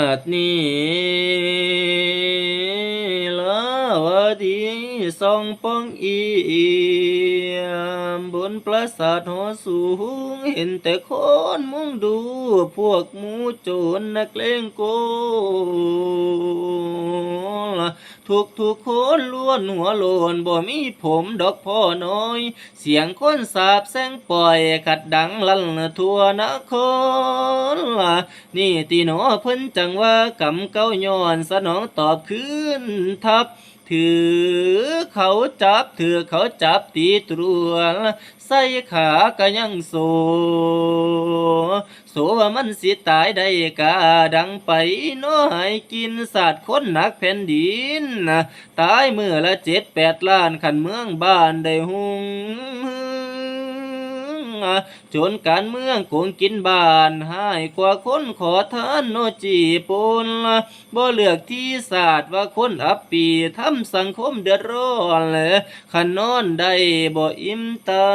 บั ดีสองป้องเอียมบนปราสาทหอสูง เห็นแต่คนมุ่งดู พวกหมูโจรนักเลงโกละทุกทุกคนล้วนหัวโลนบ่มีผมดอกพ่อน้อย เสียงคนสาบแซงปล่อยขัดดังลั่นทั่วนครล่ะนี่ตีหนอเพิ่นจังว่ากำเก้าย้อนสนองตอบคืนทับ ถือเขาจับถือเขาจับตีตรวใส่ขาก็ยังโซโสว่ามันสิตายได้กาดังไปน้อยกินสัตว์คนหนักแผ่นดิน ตายเมื่อละเจ็ดแปดล้านขันเมืองบ้านได้หุง จนการเมืองโกงกินบ้านหายกว่าคนขอทานโนจีปนลบ่เลือกที่ศาสตร์ว่าคนอับปีทำสังคมเดือดร้อนเลยขันนอนได้บ่อิ่มตา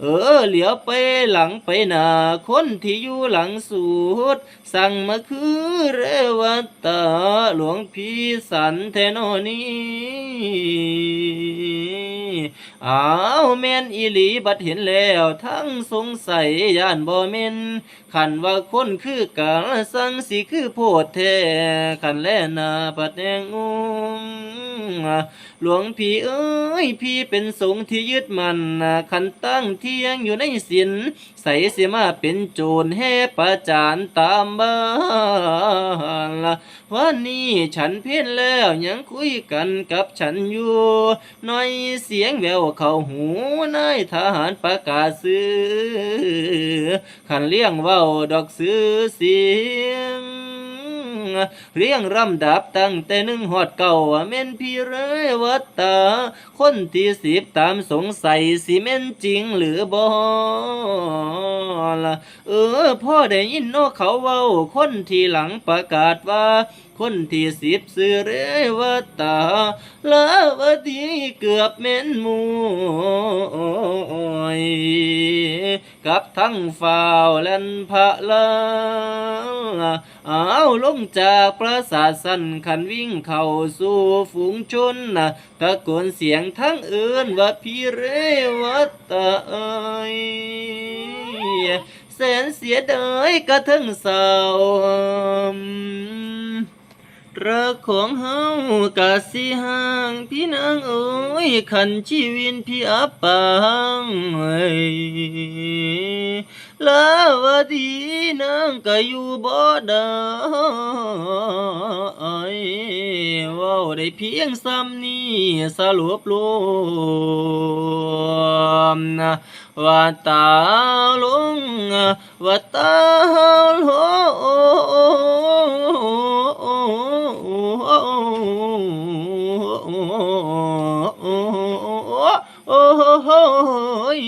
เออเหลียวไปหลังไปหนาคนที่อยู่หลังสุดสั่งมาคือเรวัตตาหลวงพี่สันเทนนี้ อ้าวแม่นอีหลีบัดเห็นแล้ว ทั้งสงสัยย่านบ่แม่นขันว่าคนคือกันสังสิคือโพดแท้ขันแลนาปัดแดงงงหลวงพี่เอ้ยพี่เป็นสงฆ์ที่ยึดมันขันตั้งเที่ยงอยู่ในศีลใส่เสียมาเป็นโจรแห่ประจานตามบ้านละวันนี้ฉันเพี้ยนแล้วยังคุยกันกับฉันอยู่ น้อยเสียงแววเข้าหูนายทหารประกาศซื้อขันเลี้ยงเว้าดอกซื้อเสียงเรียงรำดับตั้งแต่หนึ่งหอดเก่าเม่นพี่เรยวัตตา คนที่สิบตามสงสัยสิเม่นจริงหรือบ่ ละเออพ่อได้ยินเนเขาเว้า คนที่หลังประกาศว่า คนที่สิบสื่อเรยวัตตาลาวดีเกือบเม่นมูยกับทั้งฝ่าวแลนพระลาอ้าลงจากปราสาสั้นขันวิ่งเข้าสู่ฝูงชนนะตะโกนเสียงทั้งเอื่นว่าพี่เรวัตตาเอ้ย แสนเสียดายกระทั่งเศร้ารักของเฮากะสิห่างพี่นางเอ้ยขันชีวินพี่อับปางเอ้ยลาวดีนางก็อยู่บ่ได้เว้า ได้เพียงซ้ำนี้สรุปรวมว่าตาลงว่าตาลงโอ้ย